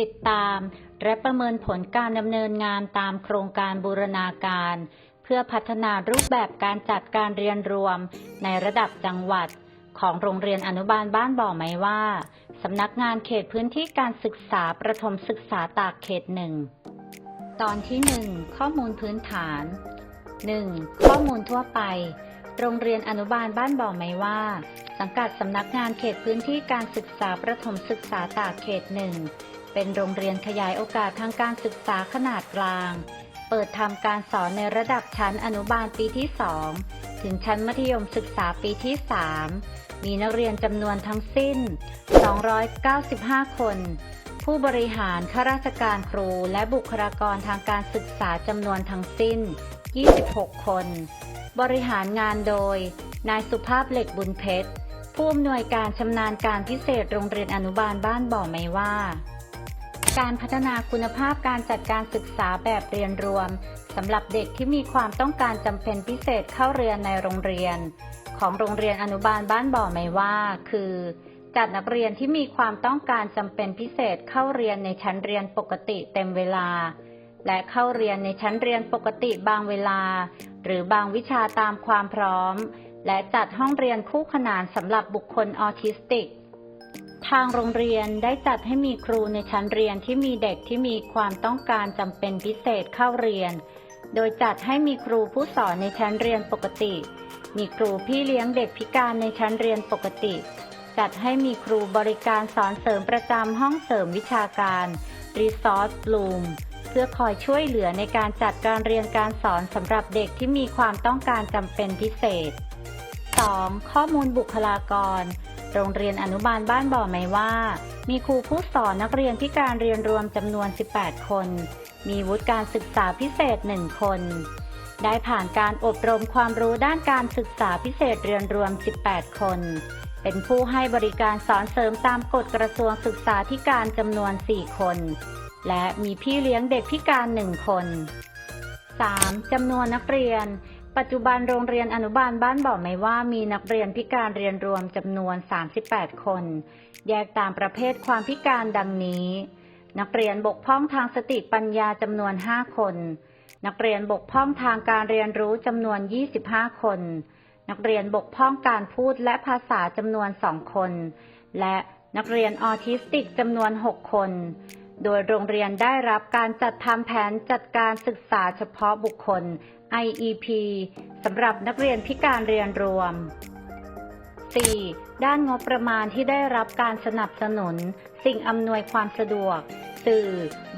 ติดตาม และประเมินผลการดำเนินงานตามโครงการบูรณาการ เพื่อพัฒนารูปแบบการจัดการเรียนรวม ในระดับจังหวัด ของโรงเรียนอนุบาลบ้านบ่อไม้ว่าสำนักงานเขตพื้นที่การศึกษาประถมศึกษาตากเขตหนึ่งตอนที่ 1 ข้อมูลพื้นฐาน 1. ข้อมูลทั่วไป โรงเรียนอนุบาลบ้านบ่อไม้ว่า สังกัดสำนักงานเขตพื้นที่การศึกษาประถมศึกษาตากเขตหนึ่ง เป็นโรงเรียนขยายโอกาสทางการศึกษาขนาดกลาง เปิดทำการสอนในระดับชั้นอนุบาลปีที่ 2 ถึงชั้นมัธยมศึกษาปีที่ 3 มีนักเรียนจำนวนทั้งสิ้น 295 คน ผู้บริหารข้าราชการครูและบุคลากรทางการศึกษาจำนวนทั้งสิ้น 26 คน บริหารงานโดย นายสุภาพเหล็กบุญเพชรผู้อำนวยการชำนาญการพิเศษโรงเรียนอนุบาลบ้านบ่อไม้ว่า การพัฒนาคุณภาพการจัดการศึกษาแบบเรียนรวมสำหรับเด็กที่มีความต้องการจำเป็นพิเศษเข้าเรียนในโรงเรียน ของโรงเรียนอนุบาลบ้านบ่อไม้ว่า คือ จัดนักเรียนที่มีความต้องการจำเป็นพิเศษเข้าเรียนในชั้นเรียนปกติเต็มเวลา และเข้าเรียนในชั้นเรียนปกติบางเวลา หรือบางวิชาตามความพร้อม และจัดห้องเรียนคู่ขนานสำหรับบุคคลออทิสติก ทางโรงเรียนได้จัดให้มีครูในชั้นเรียนที่มีเด็กที่มีความต้องการจำเป็นพิเศษเข้าเรียน โดยจัดให้มีครูผู้สอนในชั้นเรียนปกติ มีครูพี่เลี้ยงเด็กพิการในชั้นเรียนปกติ จัดให้มีครูบริการสอนเสริมประจำห้องเสริมวิชาการ Resource Room เพื่อคอยช่วยเหลือในการจัดการเรียนการสอนสำหรับเด็กที่มีความต้องการจำเป็นพิเศษ 2. ข้อมูลบุคลากร โรงเรียนอนุบาลบ้านบ่อไม้ว่า มีครูผู้สอนนักเรียนพิการเรียนรวมจำนวน 18 คน มีวุฒิการศึกษาพิเศษ 1 คน ได้ผ่านการอบรมความรู้ด้านการศึกษาพิเศษเรียนรวม 18 คน เป็นผู้ให้บริการสอนเสริมตามกฎกระทรวงศึกษาธิการจำนวน 4 คน และมีพี่เลี้ยงเด็กพิการ 1 คน 3. จำนวนนักเรียน ปัจจุบันโรงเรียนอนุบาลบ้านบ่อไม้ว่ามีนักเรียนพิการเรียนรวมจำนวน 38 คน แยกตามประเภทความพิการดังนี้ นักเรียนบกพร่องทางสติปัญญาจำนวน 5 คน นักเรียนบกพร่องทางการเรียนรู้จำนวน 25 คน นักเรียนบกพร่องการพูดและภาษาจำนวน 2 คน และนักเรียนออทิสติกจำนวน 6 คน โดยโรงเรียนได้รับการจัดทำแผนจัดการศึกษาเฉพาะบุคคล IEP สำหรับนักเรียนพิการเรียนรวม 4. ด้านงบประมาณที่ได้รับการสนับสนุน สิ่งอำนวยความสะดวก สื่อ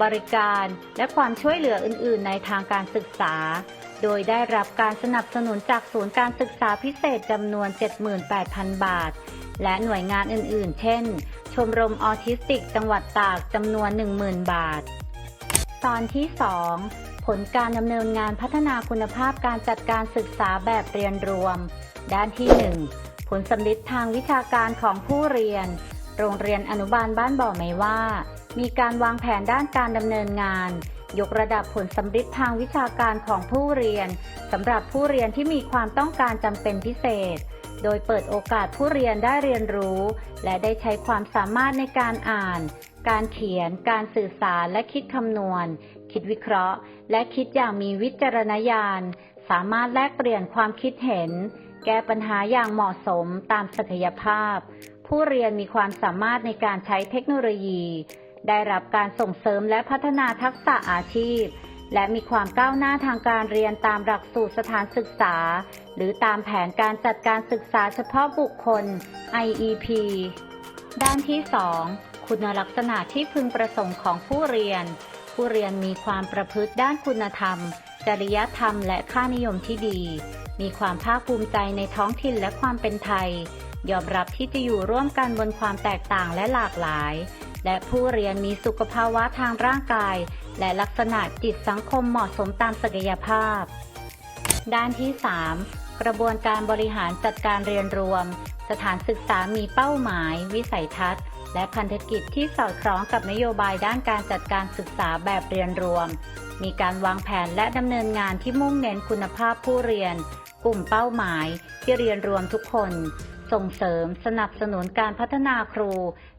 บริการ และความช่วยเหลืออื่น ๆ ในทางการศึกษา โดยได้รับการสนับสนุนจากศูนย์การศึกษาพิเศษจำนวน 78,000 บาท และหน่วยงานอื่น ๆ เช่น ชมรมออทิสติก จังหวัดตากจำนวน 10,000 บาท ตอนที่ 2 ผลการดำเนินงานพัฒนาคุณภาพการจัดการศึกษาแบบเรียนรวม ด้านที่ 1 ผลสำลิดทางวิชาการของผู้เรียน โรงเรียนอนุบาลบ้านบ่อไม้ว่า มีการวางแผนด้านการดำเนินงาน ยกระดับผลสำลิดทางวิชาการของผู้เรียนสำหรับผู้เรียนที่มีความต้องการจำเป็นพิเศษ โดยเปิดโอกาสผู้เรียนได้เรียนรู้ และได้ใช้ความสามารถในการอ่าน การเขียน การสื่อสารและคิดคำนวณ คิดวิเคราะห์ และคิดอย่างมีวิจารณญาณ สามารถแลกเปลี่ยนความคิดเห็น แก้ปัญหาอย่างเหมาะสมตามศักยภาพ ผู้เรียนมีความสามารถในการใช้เทคโนโลยี ได้รับการส่งเสริมและพัฒนาทักษะอาชีพ และมีความก้าวหน้าทางการเรียนตามหลักสูตรสถานศึกษา หรือตามแผนการจัดการศึกษาเฉพาะบุคคล IEP ด้านที่ 2 คุณลักษณะที่พึงประสงค์ของผู้เรียน ผู้เรียนมีความประพฤติด้านคุณธรรม จริยธรรมและค่านิยมที่ดี มีความภาคภูมิใจในท้องถิ่นและความเป็นไทย ยอมรับที่จะอยู่ร่วมกันบนความแตกต่างและหลากหลาย และผู้เรียนมีสุขภาวะทางร่างกาย และลักษณะจิตสังคมเหมาะสมตามศักยภาพ ด้านที่ 3 กระบวนการบริหารจัดการเรียนรวม สถานศึกษามีเป้าหมาย วิสัยทัศน์ และพันธกิจที่สอดคล้องกับนโยบายด้านการจัดการศึกษาแบบเรียนรวม มีการวางแผนและดำเนินงานที่มุ่งเน้นคุณภาพผู้เรียน กลุ่มเป้าหมาย ที่เรียนรวมทุกคน ส่งเสริม สนับสนุนการพัฒนาครู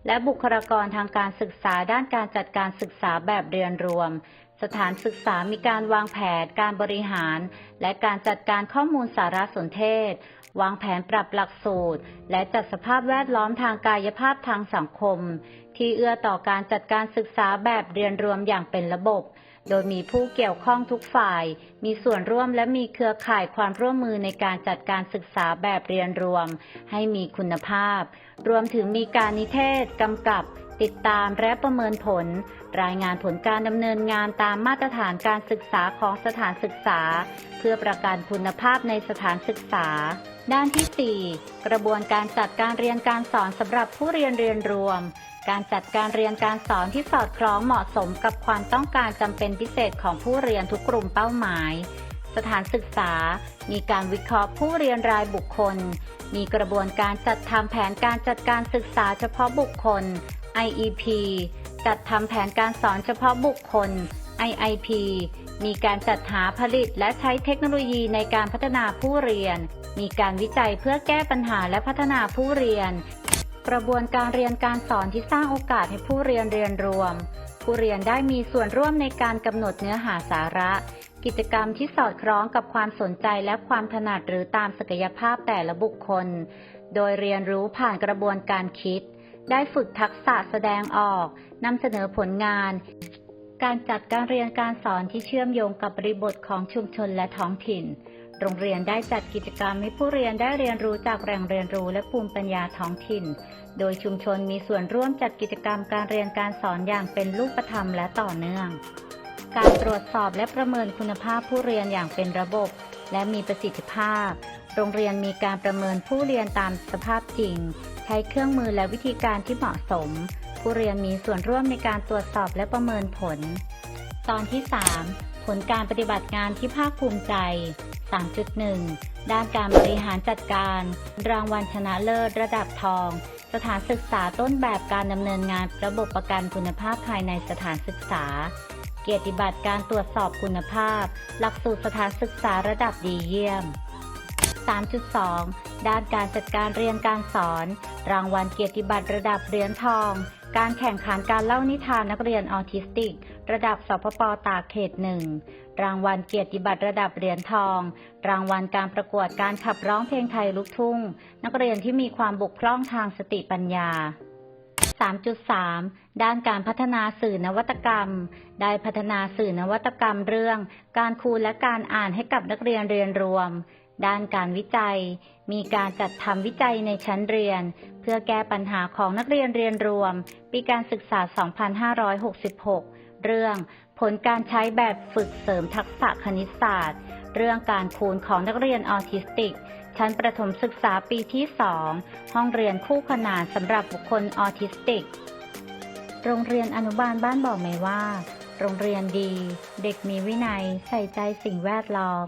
และบุคลากรทางการศึกษาด้านการจัดการศึกษาแบบเรียนรวม สถานศึกษามีการวางแผนการบริหาร และการจัดการข้อมูลสารสนเทศ วางแผนปรับหลักสูตร และจัดสภาพแวดล้อมทางกายภาพทางสังคม ที่เอื้อต่อการจัดการศึกษาแบบเรียนรวมอย่างเป็นระบบ โดยมีผู้เกี่ยวข้องทุกฝ่าย มีส่วนร่วมและมีเครือข่ายความร่วมมือในการจัดการศึกษาแบบเรียนรวม ให้มีคุณภาพ รวมถึงมีการนิเทศกำกับ ติดตามและประเมินผล รายงานผลการดำเนินงานตามมาตรฐานการศึกษาของสถานศึกษา เพื่อประกันคุณภาพในสถานศึกษา ด้านที่ 4 กระบวนการจัดการเรียนการสอนสำหรับผู้เรียนเรียนรวม การจัดการเรียนการสอนที่สอดคล้องเหมาะสมกับความต้องการจำเป็นพิเศษของผู้เรียนทุกกลุ่มเป้าหมาย สถานศึกษา มีการวิเคราะห์ผู้เรียนรายบุคคล มีกระบวนการจัดทำแผนการจัดการศึกษาเฉพาะบุคคล IEP จัดทำแผนการสอนเฉพาะบุคคล IIP มีการจัดหาผลิตและใช้เทคโนโลยีในการพัฒนาผู้เรียน มีการวิจัยเพื่อแก้ปัญหาและพัฒนาผู้เรียน กระบวนการเรียนการสอนที่สร้างโอกาสให้ผู้เรียนเรียนรวม ผู้เรียนได้มีส่วนร่วมในการกำหนดเนื้อหาสาระ กิจกรรมที่สอดคล้องกับความสนใจและความถนัดหรือตามศักยภาพแต่ละบุคคล โดยเรียนรู้ผ่านกระบวนการคิด ได้ฝึกทักษะแสดงออกนำเสนอผลงาน การจัดการเรียนการสอนที่เชื่อมโยงกับบริบทของชุมชนและท้องถิ่น โรงเรียนได้จัดกิจกรรมให้ผู้เรียนได้เรียนรู้จากแหล่งเรียนรู้และภูมิปัญญาท้องถิ่น โดยชุมชนมีส่วนร่วมจัดกิจกรรมการเรียนการสอนอย่างเป็นรูปธรรมและต่อเนื่อง การตรวจสอบและประเมินคุณภาพผู้เรียนอย่างเป็นระบบ และมีประสิทธิภาพ โรงเรียนมีการประเมินผู้เรียนตามสภาพจริง ใช้เครื่องมือและวิธีการที่เหมาะสม ผู้เรียนมีส่วนร่วมในการตรวจสอบและประเมินผล ตอนที่ 3 ผลการปฏิบัติงานที่ภาคภูมิใจ 3.1 ด้านการบริหารจัดการ รางวัลชนะเลิศระดับทอง สถานศึกษาต้นแบบการดำเนินงานระบบประกันคุณภาพภายในสถานศึกษา เกียรติบัตรการตรวจสอบคุณภาพ หลักสูตรสถานศึกษาระดับดีเยี่ยม 3.2 ด้านการจัดการเรียนการสอน รางวัลเกียรติบัตรระดับเหรียญทอง การแข่งขันการเล่านิทานนักเรียนออทิสติก ระดับสพปตากเขตหนึ่งรางวัลเกียรติบัตรระดับเหรียญทอง รางวัลการประกวดการขับร้องเพลงไทยลูกทุ่ง นักเรียนที่มีความบกพร่องทางสติปัญญา 3.3 ด้านการพัฒนาสื่อนวัตกรรม ได้พัฒนาสื่อนวัตกรรมเรื่อง การคูณและการอ่านให้กับนักเรียนเรียนรวม ด้านการวิจัย มีการจัดทำวิจัยในชั้นเรียน เพื่อแก้ปัญหาของนักเรียนเรียนรวม ปีการศึกษา 2566 เรื่องผลการใช้แบบฝึกเสริมทักษะคณิตศาสตร์ เรื่องการคูณของนักเรียนออทิสติก ชั้นประถมศึกษาปีที่ 2 ห้องเรียนคู่ขนานสำหรับบุคคลออทิสติก โรงเรียนอนุบาลบ้านบอกไหมว่า โรงเรียนดี เด็กมีวินัย ใส่ใจสิ่งแวดล้อม